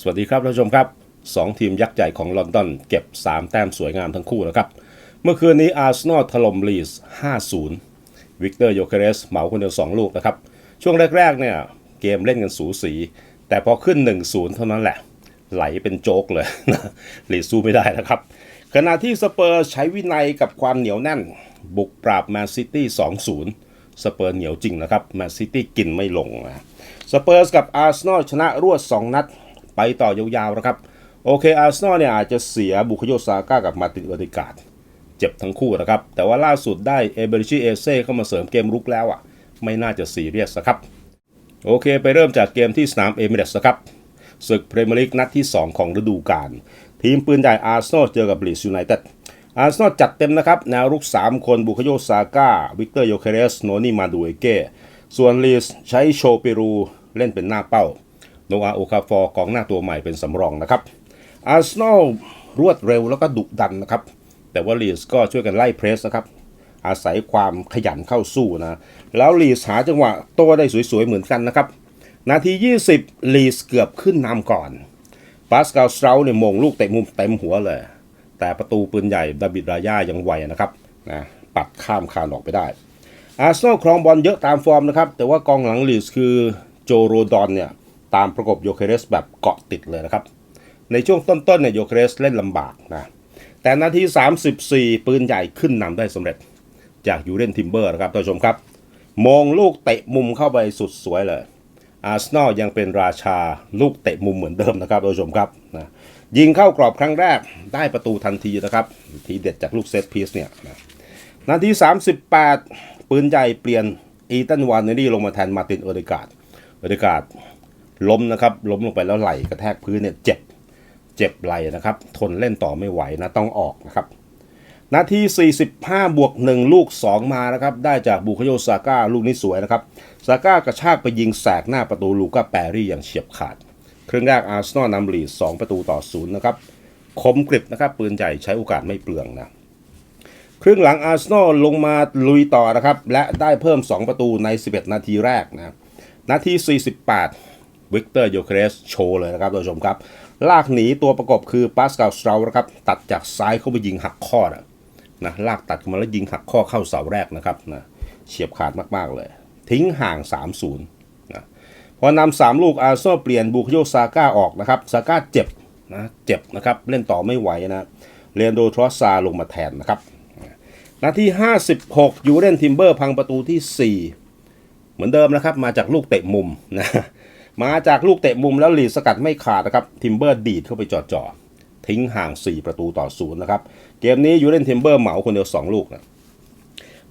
สวัสดีครับท่านผู้ชมครับ 2 ทีมยักษ์ใหญ่ของลอนดอนเก็บ 3 แต้มสวยงามทั้งคู่นะครับ เมื่อคืนนี้อาร์เซนอลถล่มลีส 5-0 วิกเตอร์โยเคเรสเหมาคนเดียว 2 ลูกนะครับ ช่วงแรกๆเนี่ยเกมเล่นกันสูสี แต่พอขึ้น 1-0 เท่านั้นแหละ ไหลเป็นโจ๊กเลยนะลีสสู้ไม่ได้นะครับขณะที่สเปอร์ใช้วินัยกับความเหนียวแน่น บุกปราบแมนซิตี้ 2-0 สเปอร์เหนียวจริงนะครับแมนซิตี้กินไม่ลงนะสเปอร์สกับอาร์เซนอลชนะรวด 2 นัด ไปต่อยาวๆนะครับ โอเคอาร์เซนอลเนี่ยอาจจะเสียบุคโยซาก้ากับมาตินอดิกาดเจ็บทั้งคู่นะครับ แต่ว่าล่าสุดได้เอเบริชิเอเซ่เข้ามาเสริมเกมรุกแล้วอะ ไม่น่าจะซีเรียสนะครับ โอเคไปเริ่มจากเกมที่สนามเอเมเรสครับศึกพรีเมียร์ลีกนัดที่ 2 ของฤดูกาลทีมปืนใหญ่อาร์เซนอลเจอกับลีสยูไนเต็ดอาร์เซนอลจัดเต็มนะครับแนวรุก 3 คนบุคโยซาก้า วิกเตอร์โยเคเรส โนนี่มาดูเอเก้ส่วนลีสใช้โชเปรูเล่นเป็นหน้าเป้า โนอาโอคาฟอร์กองหน้าตัวใหม่เป็นสำรองนะครับอาร์เซนอลรวดเร็วแล้วก็ดุดันนะครับ แต่ว่าลีสก็ช่วยกันไล่เพรสนะครับ อาศัยความขยันเข้าสู้นะ แล้วลีสหาจังหวะโต้ได้สวยๆเหมือนกันนะครับ นาที 20 ลีสเกือบขึ้นนำก่อนปาสกาลสตราเนี่ยมงลูกเตะมุมเต็มหัวเลย แต่ประตูปืนใหญ่ดาบิดรายายังไวนะครับนะปัดข้ามคานออกไปได้ อาร์เซนอลครองบอลเยอะตามฟอร์มนะครับ แต่ว่ากองหลังลีสคือโจโรดอนเนี่ย ตามประกบโยเคเรสแบบเกาะติดเลยนะครับ ในช่วงต้นๆเนี่ยโยเคเรสเล่นลำบากนะแต่นาที 34 ปืนใหญ่ขึ้นนำได้สำเร็จ จากยูเรนทิมเบอร์นะครับท่านผู้ชมครับ มองลูกเตะมุมเข้าไปสุดสวยเลยอาร์เซนอลยังเป็นราชาลูกเตะมุมเหมือนเดิมนะครับท่านผู้ชมครับนะยิงเข้ากรอบครั้งแรกได้ประตูทันทีนะครับ ทีเด็ดจากลูกเซตพีซเนี่ยนะนาที 38 ปืนใหญ่เปลี่ยนอีตันวานเนรี่ลงมาแทนมาร์ตินเออร์เดกาดเอร์เดกาด ล้มนะครับ ล้มลงไปแล้วไหลกระแทกพื้นเนี่ยเจ็บ เจ็บไหลนะครับ ทนเล่นต่อไม่ไหวนะต้องออกนะครับ นาที 45 บวก 1 ลูก 2 มานะครับ ได้จากบุคโยซาก้าลูกนี้สวยนะครับ ซาก้ากระชากไปยิงแสกหน้าประตูลูก้าแปรี่อย่างเฉียบขาด ครึ่งแรกอาร์เซนอลนำลีด2ประตูต่อศูนย์นะครับ คมกริบนะครับ ปืนใหญ่ใช้โอกาสไม่เปลืองนะครึ่งหลังอาร์เซนอลลงมาลุยต่อนะครับ และได้เพิ่ม 2 ประตูใน 11 นาทีแรกนะ นาที 48 วิกเตอร์โยเครสโชว์เลยนะครับท่านผู้ชมครับ ลากหนีตัวประกบคือปาสกาลสตรานะครับ ตัดจากซ้ายเข้าไปยิงหักข้อนะนะลากตัดเข้ามาแล้วยิงหักข้อเข้าเสาแรกนะครับนะเฉียบขาดมากๆเลย ทิ้งห่าง 3-0นะพอนำสามลูกอาร์เซนอลเปลี่ยนบุคโยซาก้าออกนะครับซาก้าเจ็บนะเจ็บนะครับ เล่นต่อไม่ไหวนะเรนโดทรอสซาลงมาแทนนะครับนาที 56 ยูเรนทิมเบอร์พังประตูที่ 4 เหมือนเดิมนะครับ มาจากลูกเตะมุมนะ มาจากลูกเตะมุมแล้วหลีดสกัดไม่ขาดนะครับทิมเบอร์ดีดเข้าไปจ่อๆทิ้งห่าง 4 ประตูต่อศูนย์นะครับ เกมนี้ยูเรนทิมเบอร์เหมาคนเดียว 2 ลูกนะ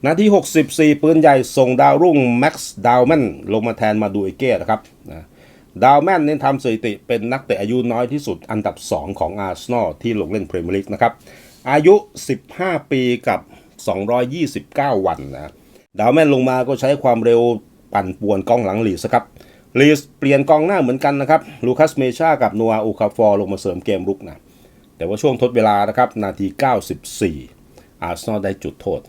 นาที 64 ปืนใหญ่ส่งดาวรุ่งแม็กซ์ดาวแมนลงมาแทนมาดูเอเก้นะครับนะดาวแมนเน้นทำสถิติเป็นนักเตะอายุน้อยที่สุดอันดับ 2 ของอาร์เซนอลที่ลงเล่นพรีเมียร์ลีกนะครับ อายุ 15 ปีกับ 229 วันนะ ดาวแมนลงมาก็ใช้ความเร็วปั่นป่วนกองหลังหลีสครับ ลีสเปลี่ยนกองหน้าเหมือนกันนะครับลูคัสเมชากับนัวอูคาฟอร์ลงมาเสริมเกมรุกนะแต่ว่าช่วงทดเวลานะครับนาที 94 อาร์เซนอลได้จุดโทษ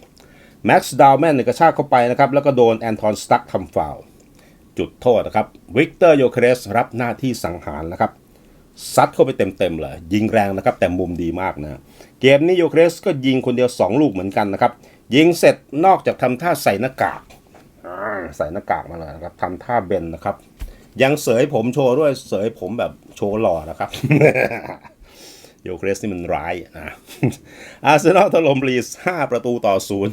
แม็กซ์ดาวแมนเนี่ยกระชากเข้าไปนะครับแล้วก็โดนแอนทอนสตั๊กทำฟาวจุดโทษนะครับวิกเตอร์โยเครสรับหน้าที่สังหารนะครับซัดเข้าไปเต็มๆเลยยิงแรงนะครับแต่มุมดีมากนะเกมนี้โยเครสก็ยิงคนเดียว 2 ลูกเหมือนกันนะครับยิงเสร็จนอกจากทำท่าใส่หน้ากากใส่หน้ากากมาเลยนะครับทำท่าเบนนะครับ ยังเสยผมโชว์ด้วยเสยผมแบบโชว์หล่อนะครับโยเครสนี่มันร้ายนะอาร์เซนอลถล่มลีส5ประตูต่อศูนย์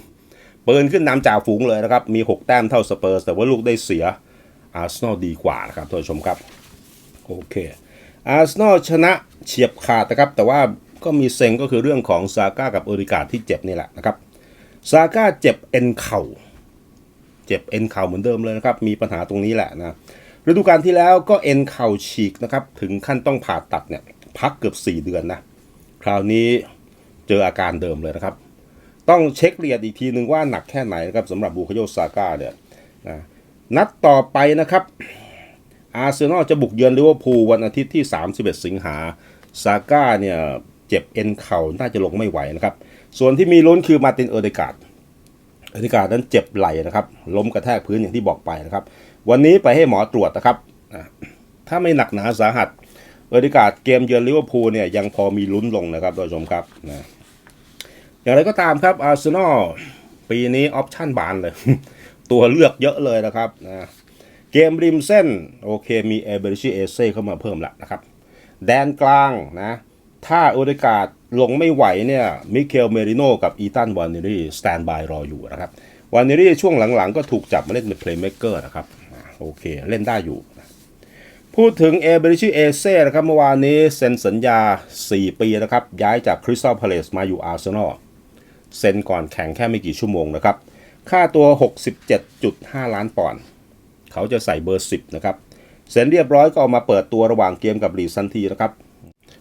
ปืนขึ้นนำจ่าฝูงเลยนะครับ มี 6 แต้มเท่าสเปอร์สแต่ว่าลูกได้เสียอาร์เซนอลดีกว่านะครับท่านผู้ชมครับ โอเคอาร์เซนอลชนะเฉียบขาดนะครับ แต่ว่าก็มีเซ็งก็คือเรื่องของซาก้ากับเอริกาที่เจ็บนี่แหละนะครับซาก้าเจ็บเอ็นเข่า เจ็บเอ็นเข่าเหมือนเดิมเลยนะครับ มีปัญหาตรงนี้แหละนะ ฤดูกาลที่แล้วก็เอ็นเข่าฉีกนะครับ ถึงขั้นต้องผ่าตัดเนี่ย พักเกือบ 4 เดือนนะ คราวนี้เจออาการเดิมเลยนะครับ ต้องเช็คละเอียดอีกทีนึงว่าหนักแค่ไหนนะครับสำหรับบูคโยซาก้าเนี่ยนะนัดต่อไปนะครับ อาร์เซนอลจะบุกเยือนลิเวอร์พูลวันอาทิตย์ที่ 31 สิงหาซาก้าเนี่ยเจ็บเอ็นเข่าน่าจะลงไม่ไหวนะครับ ส่วนที่มีลุ้นคือมาตินเออร์เดการ์ดเออร์เดการ์ดนั้นเจ็บไหล่นะครับ ล้มกระแทกพื้นอย่างที่บอกไปนะครับ วันนี้ไปให้หมอตรวจนะครับ ถ้าไม่หนักหนาสาหัสเออร์ดิการ์ดเกมเยือนลิเวอร์พูลเนี่ยยังพอมีลุ้นลงนะครับท่านผู้ชมครับนะอย่างไรก็ตามครับอาร์เซนอลปีนี้ออปชั่นบานเลย ตัวเลือกเยอะเลยนะครับนะเกมริมเส้น โอเคมีเอเบริชิเอเซ่เข้ามาเพิ่มละนะครับ แดนกลางนะถ้าโอเดการ์ดลงไม่ไหวเนี่ยมิเคลเมริโนกับอีตันวานเนรี่สแตนบายรออยู่นะครับวานเนรี่ช่วงหลังๆก็ถูกจับมาเล่นเป็นเพลย์เม k เกอร์นะครับ โอเค เล่นได้อยู่ พูดถึงเอเบริชิเอเซ่นะครับ เมื่อวานนี้เซ็นสัญญา 4 ปีนะครับ ย้ายจากคริสตัลพาเลสมาอยู่อาร์เซนอลเซ็นก่อนแข่งแค่ไม่กี่ชั่วโมงนะครับ ค่าตัว 67.5 ล้านปอนด์เขาจะใส่เบอร์ 10 นะครับ เซ็นเรียบร้อยก็ออกมาเปิดตัวระหว่างเกมกับลีซันทีนะครับ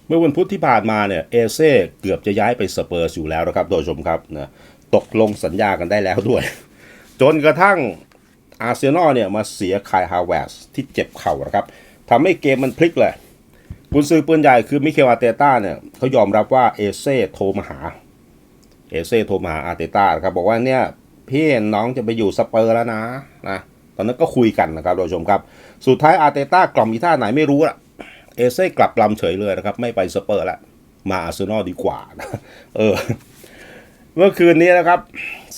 เมื่อวันพุธที่ผ่านมาเนี่ยเอเซ่เกือบจะย้ายไปสเปอร์สอยู่แล้วนะครับโดยชมครับนะตกลงสัญญากันได้แล้วด้วย จนกระทั่ง อาร์เซนอลเนี่ยมาเสียคายฮาวเวสที่เจ็บเข่านะครับทำให้เกมมันพลิกเลยกุนซือปืนใหญ่คือมิเคลอาเตต้าเนี่ยเขายอมรับว่าเอเซ่โทรมาหาเอเซ่โทรมาหาอาเตต้านะครับบอกว่าเนี่ยพี่น้องจะไปอยู่สเปอร์แล้วนะนะตอนนั้นก็คุยกันนะครับท่านผู้ชมครับ สุดท้ายอาเตต้ากล่อมอีท่าไหนไม่รู้ละเอเซ่กลับลำเฉยเลยนะครับ ไม่ไปสเปอร์ละมาอาร์เซนอลดีกว่านะเออ เมื่อคืนนี้นะครับ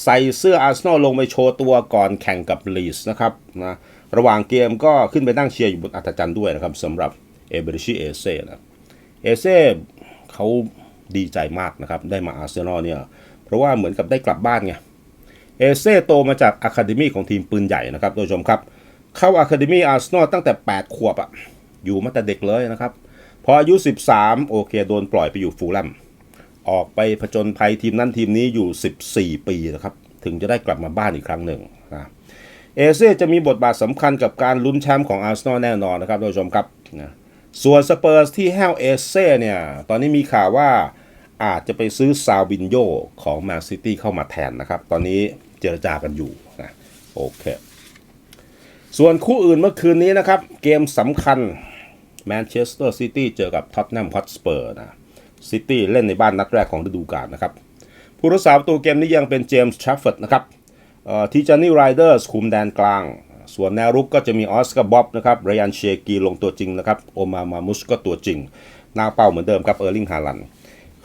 ใส่เสื้ออาร์เซนอลลงไปโชว์ตัวก่อนแข่งกับลีสนะครับนะระหว่างเกมก็ขึ้นไปนั่งเชียร์อยู่บนอัฐจันทร์ด้วยนะครับสำหรับเอเบริชิเอเซ่นะเอเซ่เขาดีใจมากนะครับ ได้มาอาร์เซนอลเนี่ย เพราะว่าเหมือนกับได้กลับบ้านไงเอเซ่โตมาจากอะคาเดมีของทีมปืนใหญ่นะครับท่านผู้ชมครับ เข้าอะคาเดมีอาร์เซนอลตั้งแต่ 8 ขวบอะอยู่มาแต่เด็กเลยนะครับ พออายุ 13 โอเค โดนปล่อยไปอยู่ฟูลแลม ออกไปผจญภัยทีมนั้นทีมนี้อยู่ 14 ปีนะครับ ถึงจะได้กลับมาบ้านอีกครั้งหนึ่งนะเอเซ่จะมีบทบาทสำคัญกับการลุ้นแชมป์ของอาร์เซนอลแน่นอนนะครับท่านผู้ชมครับนะส่วนสเปอร์สที่แฮวเอเซ่เนี่ย ตอนนี้มีข่าวว่าอาจจะไปซื้อซาวินโยของแมนซิตี้เข้ามาแทนนะครับ ตอนนี้เจรจากันอยู่นะโอเค ส่วนคู่อื่นเมื่อคืนนี้นะครับ เกมสำคัญแมนเชสเตอร์ซิตี้เจอกับท็อตแนมฮอตสเปอร์นะ ซิตี้เล่นในบ้านนัดแรกของฤดูกาลนะครับ ผู้รักษาประตูเกมนี้ยังเป็นเจมส์ทรัฟเฟิร์ดนะครับทีจานี่ไรเดอร์สคุมแดนกลาง ส่วนแนวรุกก็จะมีออสการ์บ๊อบนะครับไรอันเชกีลงตัวจริงนะครับโอมามามุสก็ตัวจริง หน้าเป้าเหมือนเดิมครับเออร์ลิงฮาลัน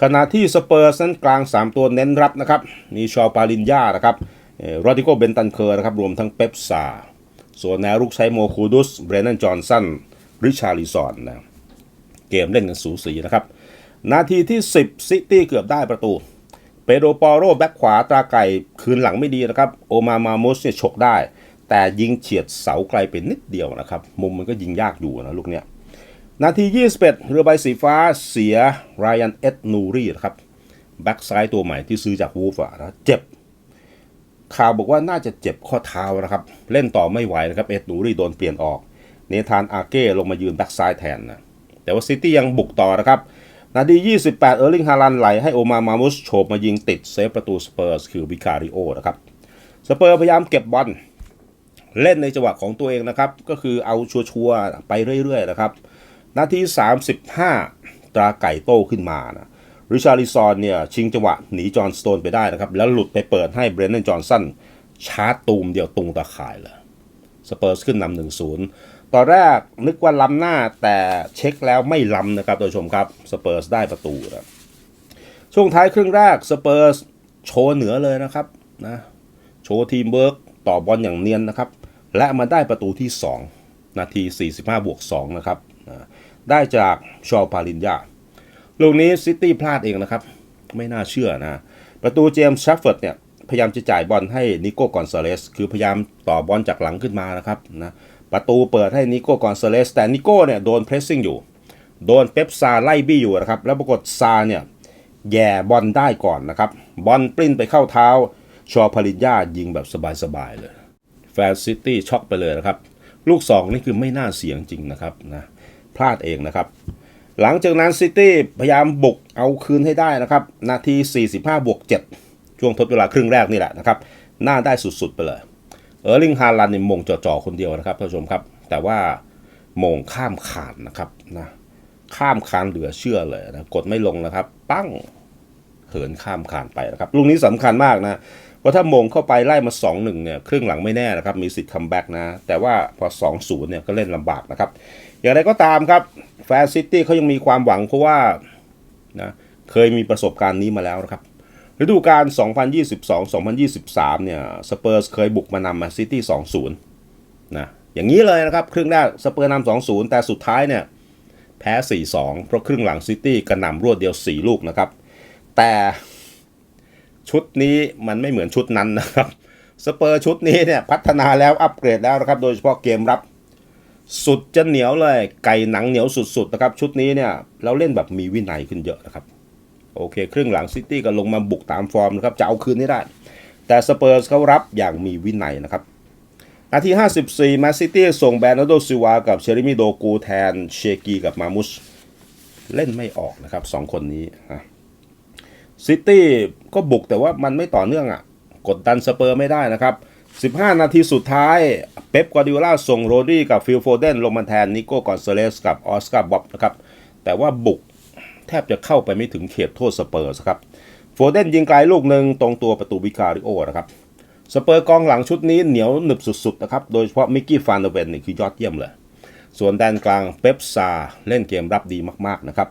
ขณะที่สเปอร์สนั้นกลาง 3 ตัวเน้นรับนะครับมีชอปาลินยานะครับโรดิโกเบนตันเคอร์นะครับรวมทั้งเป๊ปซาส่วนแนวรุกใช้โมคูดุสเบรนนันจอห์นสันริชาริซอนนะเกมเล่นกันสูสีนะครับ นาทีที่ 10 ซิตี้เกือบได้ประตู เปโดปอโรแบ็คขวาตาไก่คืนหลังไม่ดีนะครับ โอมามามสเนี่ยฉกได้ แต่ยิงเฉียดเสาไกลเป็นนิดเดียวนะครับ มุมมันก็ยิงยากอยู่นะลูกเนี้ย นาที 21 เรือใบสีฟ้าเสียไรอันเอ็ดนูรีนะครับแบ็กซ้ายตัวใหม่ที่ซื้อจากวูฟอะนะเจ็บข่าวบอกว่าน่าจะเจ็บข้อเท้านะครับ เล่นต่อไม่ไหวนะครับ เอ็ดนูรีโดนเปลี่ยนออก เนธานอาเก้ลงมายืนแบ็กซ้ายแทนนะแต่ว่าซิตี้ยังบุกต่อนะครับ นาที 28 เออร์ลิงฮาลันไหลให้โอมามามุสโฉบมายิงติดเซฟประตูสเปอร์สคือวิคาริโอนะครับ สเปอร์พยายามเก็บบอลเล่นในจังหวะของตัวเองนะครับ ก็คือเอาชัวร์ๆไปเรื่อยๆนะครับ นาที 35 ตราไก่โต้ขึ้นมานะริชาริซอนเนี่ยชิงจังหวะหนีจอห์นสโตนไปได้นะครับ แล้วหลุดไปเปิดให้เบรน n นจอห์นสันชาร์จตูมเดียวตุงตาข่ายเลยสเปอร์สขึ้นนำหนึ่งศูนย์ ตอนแรกนึกว่าล้ำหน้าแต่เช็คแล้วไม่ล้ำนะครับท่านผู้ชมครับสเปอร์สได้ประตูนะช่วงท้ายครึ่งแรกสเปอร์สโชว์เหนือเลยนะครับนะโชว์ทีมเวิร์กต่อบอลอย่างเนียนนะครับ และมาได้ประตูที่ 2 นาที 45 บวก 2 นะครับนะได้จากชอปาลินยาลูกนี้ซิตี้พลาดเองนะครับ ไม่น่าเชื่อนะประตูเจมส์ชัฟเฟิร์ดเนี่ยพยายามจะจ่ายบอลให้นิโก้กอนซาเลสคือพยายามต่อบอลจากหลังขึ้นมานะครับนะ ประตูเปิดให้นิโก้กอนเซเลสแต่นิโก้เนี่ยโดนเพรสซิ่งอยู่ โดนเป๊ปซาไล่บี้อยู่นะครับ แล้วปรากฏซาเนี่ยแย่บอลได้ก่อนนะครับ บอลปริ้นไปเข้าเท้า ชอพาลินยายิงแบบสบายๆเลย แฟนซิตี้ช็อกไปเลยนะครับ ลูก 2 นี่คือไม่น่าเสียงจริงนะครับนะพลาดเองนะครับ หลังจากนั้นซิตี้พยายามบุกเอาคืนให้ได้นะครับ นาที 45บวก7ช่วงทดเวลาครึ่งแรกนี่แหละนะครับน่าได้สุดๆไปเลย เออร์ลิงฮาลันเนี่ยมงจ่อๆคนเดียวนะครับท่านผู้ชมครับ แต่ว่ามงข้ามคานนะครับนะข้ามคานเหลือเชื่อเลยนะกดไม่ลงนะครับ ปั้งเหินข้ามคานไปนะครับลูกนี้สำคัญมากนะเพราะถ้ามงเข้าไปไล่มา 2-1เนี่ยครึ่งหลังไม่แน่นะครับ มีสิทธิ์คัมแบ็กนะ แต่ว่าพอ 2-0เนี่ยก็เล่นลำบากนะครับ อย่างไรก็ตามครับแฟนซิตี้เขายังมีความหวังเพราะว่านะเคยมีประสบการณ์นี้มาแล้วนะครับ ฤดูกาล 2022-2023 เนี่ยสเปอร์สเคยบุกมานำมาซิตี้ 2-0 นะ อย่างนี้เลยนะครับ ครึ่งแรกสเปอร์นำ 2-0 แต่สุดท้ายเนี่ย แพ้ 4-2 เพราะครึ่งหลังซิตี้กระหน่ำรวดเดียว 4 ลูกนะครับ แต่ชุดนี้มันไม่เหมือนชุดนั้นนะครับ สเปอร์ชุดนี้เนี่ยพัฒนาแล้วอัปเกรดแล้วนะครับ โดยเฉพาะเกมรับสุดจะเหนียวเลย ไก่หนังเหนียวสุดๆนะครับ ชุดนี้เนี่ยเราเล่นแบบมีวินัยขึ้นเยอะนะครับ โอเค ครึ่งหลังซิตี้ก็ลงมาบุกตามฟอร์มนะครับจะเอาคืนให้ได้ แต่สเปอร์สเขารับอย่างมีวินัยนะครับนาที 54 แมนซิตี้ส่งแบรนโดซิวา กับเชริมิโดกูแทนเชกีกับมามุสเล่นไม่ออกนะครับสองคนนี้นะซิตี้ก็บุกแต่ว่ามันไม่ต่อเนื่องอะ่ะ กดดันสเปอร์ไม่ได้นะครับ 15 นาทีสุดท้าย เป๊ปกวาร์ดิโอลาส่งโรดี้กับฟิลโฟเดนลงมาแทนนิโก้กอนเซเลสกับออสการ์บ๊อบนะครับ แต่ว่าบุก แทบจะเข้าไปไม่ถึงเขตโทษสเปอร์สครับโฟเดนยิงไกลลูกหนึ่งตรงตัวประตูวิคาริโอนะครับสเปอร์กองหลังชุดนี้เหนียวหนึบสุดๆนะครับโดยเฉพาะมิกกี้ฟานเดเวนนี่คือยอดเยี่ยมเลย ส่วนแดนกลางเป๊ปซาเล่นเกมรับดีมากๆนะครับ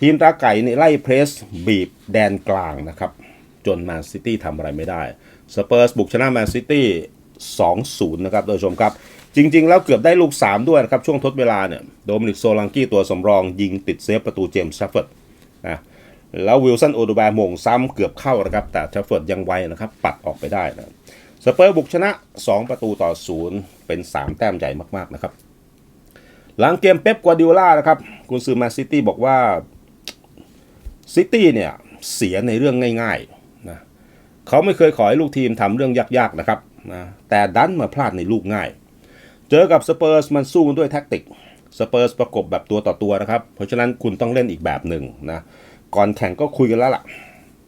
ทีมตาไก่นี่ไล่เพรสบีบแดนกลางนะครับจนแมนซิตี้ทำอะไรไม่ได้สเปอร์สบุกชนะแมนซิตี้2-0 นะครับโดยชมครับ จริง ๆ แล้วเกือบได้ลูก 3 ด้วยนะครับ ช่วงทดเวลาเนี่ยโดมินิกโซลังกี้ตัวสำรองยิงติดเซฟประตูเจมส์แชฟเฟิร์ดนะแล้ววิลสันโอดูแบร์มงซ้ำเกือบเข้านะครับ แต่แชฟเฟิร์ดยังไวนะครับ ปัดออกไปได้นะสเปอร์บุกชนะ 2 ประตูต่อ 0 เป็น 3 แต้มใหญ่มากๆนะครับ หลังเกมเป๊ปกวาดิโอลานะครับกุนซือแมนซิตี้บอกว่าซิตี้เนี่ยเสียในเรื่องง่ายๆนะเขาไม่เคยขอให้ลูกทีมทำเรื่องยากๆนะครับนะแต่ดันมาพลาดในลูกง่าย จอกับสเปอร์สมันสู้กันด้วยแท็กติกสเปอร์สประกบแบบตัวต่อตัวนะครับ เพราะฉะนั้นคุณต้องเล่นอีกแบบหนึ่งนะก่อนแข่งก็คุยกันแล้วล่ะ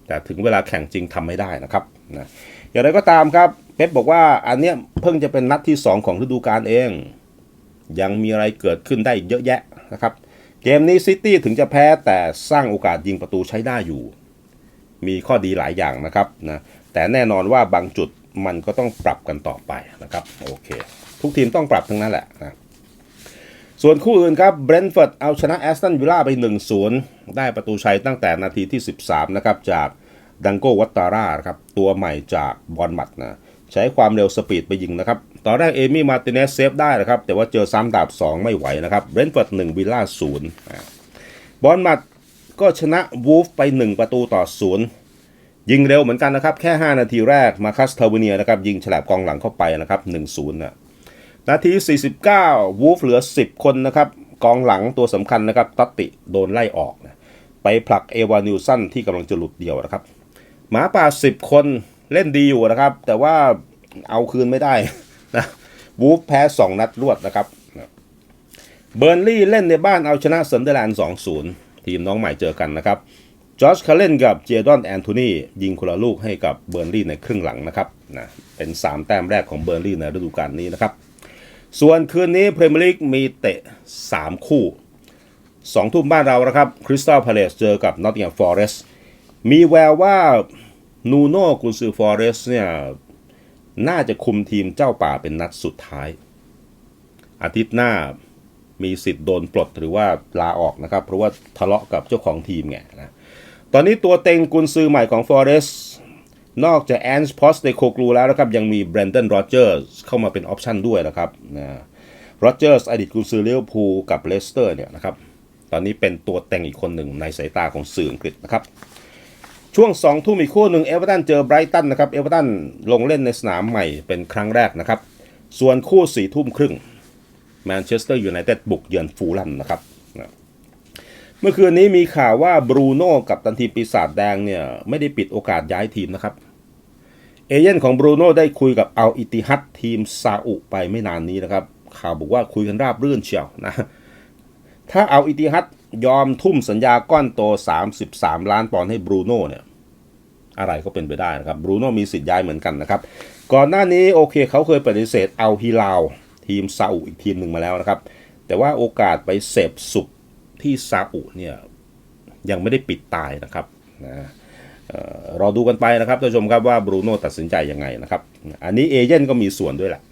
แต่ถึงเวลาแข่งจริงทำไม่ได้นะครับนะอย่างไรก็ตามครับเป๊ปบอกว่าอันเนี้ยเพิ่งจะเป็นนัดที่ 2 ของฤดูกาลเอง ยังมีอะไรเกิดขึ้นได้เยอะแยะนะครับ เกมนี้ซิตี้ถึงจะแพ้แต่สร้างโอกาสยิงประตูใช้ได้อยู่ มีข้อดีหลายอย่างนะครับนะแต่แน่นอนว่าบางจุดมันก็ต้องปรับกันต่อไปนะครับโอเค ทุกทีมต้องปรับทั้งนั้นแหละนะส่วนคู่อื่นครับเบรนท์ฟอร์ดเอาชนะแอสตันวิลล่าไป 1-0 ได้ประตูชัยตั้งแต่นาทีที่ 13 นะครับ จากดังโกวัตตาร่าครับ ตัวใหม่จากบอลมัดนะใช้ความเร็วสปีดไปยิงนะครับ ตอนแรกเอมี่มาติเนสเซฟได้นะครับ แต่ว่าเจอซ้ำดาบ 2 ไม่ไหวนะครับเบรนท์ฟอร์ด1วิลล่า0บอลมัดก็ชนะวูฟไป 1 ประตูต่อ 0 ยิงเร็วเหมือนกันนะครับ แค่ 5 นาทีแรกมาคัสเทอร์เวเนียนะครับยิงฉลาบกองหลังเข้าไปนะครับ1-0นะ นาที 49 วูฟเหลือ 10 คนนะครับ กองหลังตัวสำคัญนะครับ ตัตติโดนไล่ออกนะไปผลักเอวานิวสันที่กำลังจะหลุดเดี่ยวนะครับ หมาป่า 10 คนเล่นดีอยู่นะครับ แต่ว่าเอาคืนไม่ได้นะวูฟแพ้ 2 นัดรวดนะครับเบอร์นลี่เล่นในบ้านเอาชนะเซนเดอร์แลนด์2-0 ทีมน้องใหม่เจอกันนะครับจอร์จคาเลนกับเจดอนแอนโทนียิงคนละลูกให้กับเบอร์นลี่ในครึ่งหลังนะครับนะเป็น 3 แต้มแรกของเบอร์นลี่ในฤดูกาลนี้นะครับ ส่วนคืนนี้พรีเมียร์ลีกมีเตะ 3 คู่ 2 ทุ่มบ้านเรานะครับคริสตัลพาเลสเจอกับนอตติงแฮมฟอเรสต์มีแววว่านูโน่กุนซือฟอเรสต์เนี่ยน่าจะคุมทีมเจ้าป่าเป็นนัดสุดท้าย อาทิตย์หน้ามีสิทธิ์โดนปลดหรือว่าลาออกนะครับ เพราะว่าทะเลาะกับเจ้าของทีมไงนะตอนนี้ตัวเต็งกุนซือใหม่ของฟอเรสต์ นอกจากแอนส์พอสเตโคกลูแล้วนะครับ ยังมีแบรนด o นโรเจอร์สเข้ามาเป็นออปชันด้วยนะครับนะโรเจอร์สอดีตกุนซือเลี้ยวพูกับเลสเตอร์เนี่ยนะครับ ตอนนี้เป็นตัวเต็งอีกคนหนึ่งในสายตาของสื่ออังกฤษนะครับ ช่วง2ทุ่มอีกคู่หนึ่งเอเวอร์ตันเจอไบรตันนะครับ เอเวอร์ตันลงเล่นในสนามใหม่เป็นครั้งแรกนะครับ ส่วนคู่4ทุ่มครึ่งแมนเชสเตอร์ยูไนเต็ดบุกเยือนฟูลแลมนะครับเมื่อคืนนี้มีข่าวว่าบรูโน่กับตันทีปีศาจแดงเนี่ยไม่ได้ปิดโอกาสย้ายทีมนะครับ เอเย่นของบรูโน่ได้คุยกับอัลอิติฮัดทีมซาอุไปไม่นานนี้นะครับ ข่าวบอกว่าคุยกันราบรื่นเชียวนะ ถ้าเอาอิติฮัดยอมทุ่มสัญญาก้อนโต 33 ล้านปอนด์ให้บรูโน่เนี่ย อะไรก็เป็นไปได้นะครับบรูโน่มีสิทธิ์ย้ายเหมือนกันนะครับ ก่อนหน้านี้โอเคเขาเคยปฏิเสธเอาฮิลาว ทีมซาอุอีกทีมหนึ่งมาแล้วนะครับ แต่ว่าโอกาสไปเสพสุขที่ซาอุเนี่ยยังไม่ได้ปิดตายนะครับนะ รอดูกันไปนะครับท่านผู้ชมครับว่าบรูโน่ตัดสินใจยังไงนะครับ อันนี้เอเย่นก็มีส่วนด้วยแหละ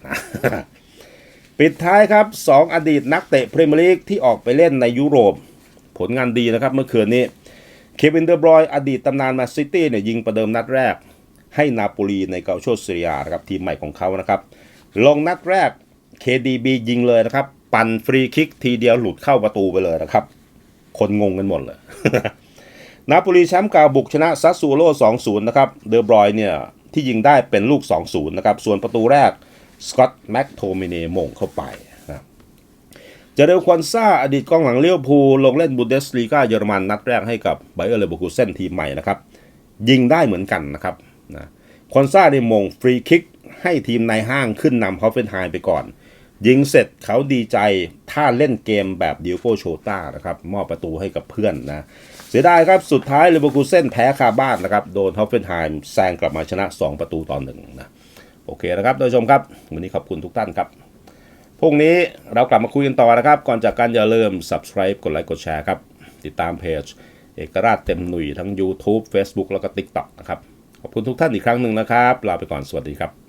ปิดท้ายครับ2อดีตนักเตะพรีเมียร์ลีกที่ออกไปเล่นในยุโรป ผลงานดีนะครับเมื่อคืนนี้เควินเดอร์บรอยอดีตตำนานมนซิตี้เนี่ยยิงประเดิมนัดแรก ให้นาโปลีในเกาโชเซียนะครับทีมใหม่ของเขานะครับ ลงนัดแรก KDB ยิงเลยนะครับ ปั่นฟรีคิกทีเดียวหลุดเข้าประตูไปเลยนะครับ คนงงกันหมดเลย นาโปลีแชมป์เก่าบุกชนะซัสซูโร่2-0 นะครับ เดอร์บรอยเนี่ยที่ยิงได้เป็นลูก 2-0 นะครับ ส่วนประตูแรกสกอตแม็กโทมิเนมงเข้าไปนะเจเรลควันซ่าอดีตกองหลังเลี้ยวภูลงเล่นบุนเดสลีกาเยอรมันนัดแรกให้กับไบเออร์เลเวอร์คูเซนทีมใหม่นะครับ ยิงได้เหมือนกันนะครับนะควอนซ่าได้มงฟรีคิกให้ทีมในห้างขึ้นนำฮอฟเฟนไฮม์ไปก่อน ยิงเสร็จเขาดีใจถ้าเล่นเกมแบบดิโก้โชต้านะครับ มอบประตูให้กับเพื่อนนะ สียดายครับ สุดท้ายเลเวอร์คูเซนแพ้คาบ้านนะครับ โดนฮอฟเฟนไฮม์แซงกลับมาชนะ 2 ประตูต่อหนึ่งนะ โอเคนะครับท่านผู้ชมครับ วันนี้ขอบคุณทุกท่านครับ พรุ่งนี้เรากลับมาคุยกันต่อนะครับ ก่อนจากกันอย่าลืม subscribe กดไลค์กดแชร์ครับ ติดตามเพจ เอกราชเต็มหนุ่ยทั้ง YouTube Facebook แล้วก็ TikTok นะครับ ขอบคุณทุกท่านอีกครั้งหนึ่งนะครับ ลาไปก่อน สวัสดีครับ